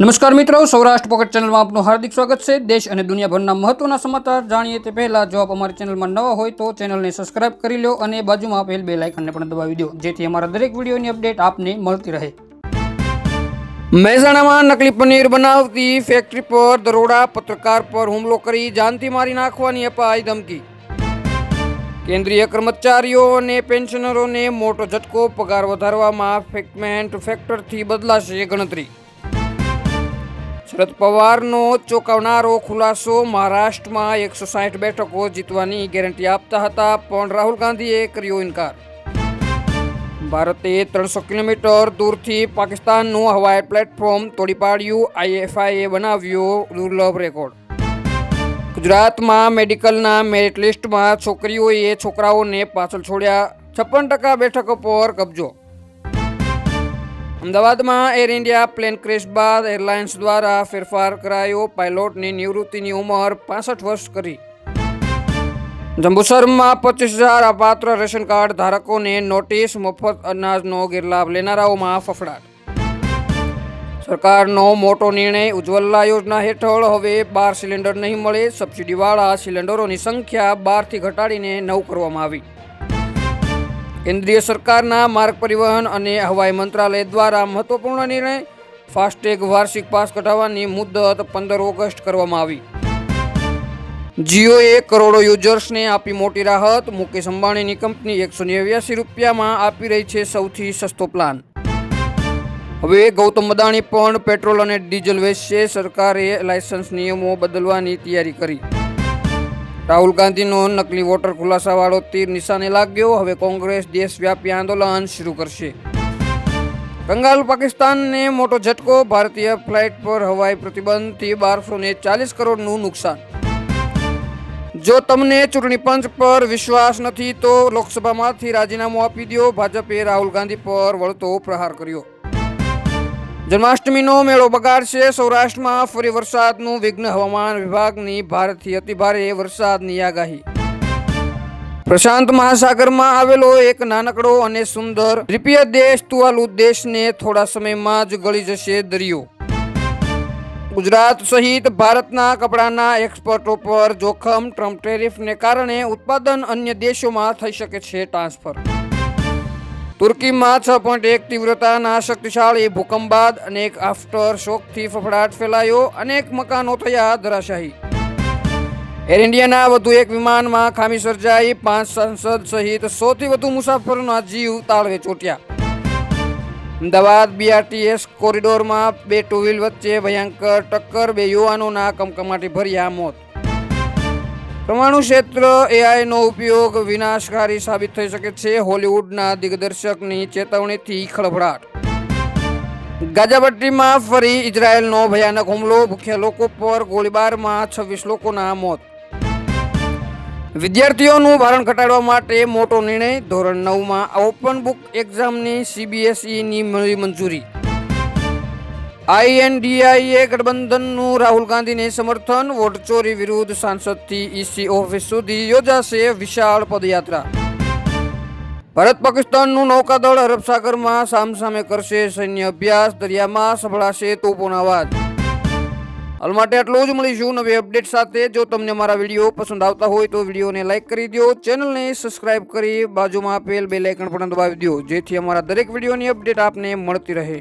નમસ્કાર મિત્રો, સૌરાષ્ટ્ર પોકેટ ચેનલમાં આપનું હાર્દિક સ્વાગત છે. દેશ અને દુનિયાભરના મહત્વના સમાચાર જાણીએ તે પહેલાં, જો આપ અમારી ચેનલમાં નવા હોય તો ચેનલને સબસ્ક્રાઇબ કરી લો અને બાજુમાં આપેલ બે લાઇકનને પણ દબાવી દો, જેથી અમારા દરેક વિડીયોની અપડેટ આપને મળતી રહે. મહેસાણામાં નકલી પનીર બનાવતી ફેક્ટરી પર દરોડા, પત્રકાર પર હુમલો કરી જાનથી મારી નાખવાની અપાઈ ધમકી. કેન્દ્રીય કર્મચારીઓ અને પેન્શનરોને મોટો ઝટકો પગાર વધારવામાં ફેકમેન્ટ ફેક્ટરથી બદલાશે ગણતરી. શરદ પવારનો ચોંકાવનારો ખુલાસો મહારાષ્ટ્રમાં એકસો સાઠ બેઠકો જીતવાની ગેરંટી આપતા હતા, પણ રાહુલ ગાંધીએ કર્યો ઇનકાર. ભારતે ત્રણસો કિલોમીટર દૂરથી પાકિસ્તાનનું હવાઈ પ્લેટફોર્મ તોડી પાડ્યું, આઈએફઆઈએ બનાવ્યો દુર્લભ રેકોર્ડ. ગુજરાતમાં મેડિકલના મેરિટ લિસ્ટમાં છોકરીઓએ છોકરાઓને પાછળ છોડ્યા, છપ્પન ટકા બેઠકો પર કબજો. અમદાવાદમાં એર ઇન્ડિયા પ્લેન ક્રેશ બાદ એરલાઇન્સ દ્વારા ફેરફાર કરાયો પાયલોટની નિવૃત્તિની ઉંમર પાસઠ વર્ષ કરી. જંબુસરમાં પચીસ હજાર અપાત્ર રેશન કાર્ડ ધારકોને નોટિસ, મફત અનાજનો ગેરલાભ લેનારાઓમાં ફફડાટ. સરકારનો મોટો નિર્ણય ઉજ્જવલા યોજના હેઠળ હવે બાર સિલિન્ડર નહીં મળે. સબસિડીવાળા સિલિન્ડરોની સંખ્યા બારથી ઘટાડીને નવ કરવામાં આવી. કેન્દ્રીય સરકારના માર્ગ પરિવહન અને હવાઈ મંત્રાલય દ્વારા મહત્વપૂર્ણ નિર્ણય ફાસ્ટેગ વાર્ષિક પાસ કઢાવવાની મુદત પંદર ઓગસ્ટ કરવામાં આવી. જીઓએ કરોડો યુઝર્સને આપી મોટી રાહત. મુકેશ અંબાણીની કંપની એકસો નેવ્યાસી રૂપિયામાં આપી રહી છે સૌથી સસ્તો પ્લાન. હવે ગૌતમ અદાણી પણ પેટ્રોલ અને ડીઝલ વેચશે. સરકારે લાયસન્સ નિયમો બદલવાની તૈયારી કરી. રાહુલ ગાંધીનો નકલી વોટર ખુલાસાવાળો તીર નિશાને લાગ્યો હવે કોંગ્રેસ દેશવ્યાપી આંદોલન શરૂ કરશે. કંગાલ પાકિસ્તાનને મોટો ઝટકો, ભારતીય ફ્લાઇટ પર હવાઈ પ્રતિબંધથી બારસો ને ચાલીસ કરોડનું નુકસાન. જો તમને ચૂંટણી પંચ પર વિશ્વાસ નથી તો લોકસભામાંથી રાજીનામું આપી દો ભાજપે રાહુલ ગાંધી પર વળતો પ્રહાર કર્યો. જન્માષ્ટમીનો મેળો બગાડશે. સૌરાષ્ટ્રમાં ફરી વરસાદનું વિઘ્ન હવામાન વિભાગની ભારતથી અતિભારે વરસાદની આગાહી. પ્રશાંત મહાસાગરમાં આવેલો એક નાનકડો અને સુંદર દ્વિપીય દેશ તુવાલુ દેશને થોડા સમયમાં જ ગળી જશે દરિયો. ગુજરાત સહિત ભારતના કપડાના એક્સપોર્ટો પર જોખમ, ટ્રમ્પ ટેરિફને કારણે ઉત્પાદન અન્ય દેશોમાં થઈ શકે છે ટ્રાન્સફર. તુર્કીમાં છ પોઈન્ટ એક તીવ્રતાના શક્તિશાળી ભૂકંપ બાદ અનેક આફ્ટર શોકથી ફફડાટ ફેલાયો. અનેક મકાનો થયા ધરાશાહી એર ઇન્ડિયાના વધુ એક વિમાનમાં ખામી સર્જાઈ. પાંચ સાંસદ સહિત સૌથી વધુ મુસાફરોના જીવ તાળવે ચોટ્યા. અમદાવાદ બીઆરટીએસ કોરિડોરમાં બે ટુ વ્હીલ વચ્ચે ભયંકર ટક્કર, બે યુવાનોના કમકમાટી ભર્યા મોત. પરમાણુ ક્ષેત્ર એઆઈનો ઉપયોગ વિનાશકારી સાબિત થઈ શકે છે. હોલિવૂડના દિગ્દર્શકની ચેતવણીથી ખળભળાટ. ગાઝાપટ્ટીમાં ફરી ઇઝરાયેલનો ભયાનક હુમલો. ભૂખ્યા લોકો પર ગોળીબારમાં છવ્વીસ લોકોના મોત. વિદ્યાર્થીઓનું ભારણ ઘટાડવા માટે મોટો નિર્ણય. ધોરણ નવમાં ઓપન બુક એક્ઝામની સીબીએસઈની મળી મંજૂરી. આઈએનડીઆઈએ ગઠબંધનનું રાહુલ ગાંધીને સમર્થન, વોટ ચોરી વિરુદ્ધ સાંસદથી ઈસી ઓફિસ સુધી યોજાશે વિશાળ પદયાત્રા. ભારત પાકિસ્તાનનું નૌકાદળ અરબ સાગરમાં સામસામે કરશે સૈન્ય અભ્યાસ, દરિયામાં સંભળાશે તોપોના અવાજ. હાલ માટે આટલું જ, મળીશું નવી અપડેટ સાથે. જો તમને મારા વીડિયો પસંદ આવતા હોય તો વિડીયોને લાઇક કરી દો ચેનલને સબસ્ક્રાઇબ કરી બાજુમાં આપેલ બે લાઇકન પણ દબાવી દો જેથી અમારા દરેક વિડીયોની અપડેટ આપને મળતી રહે.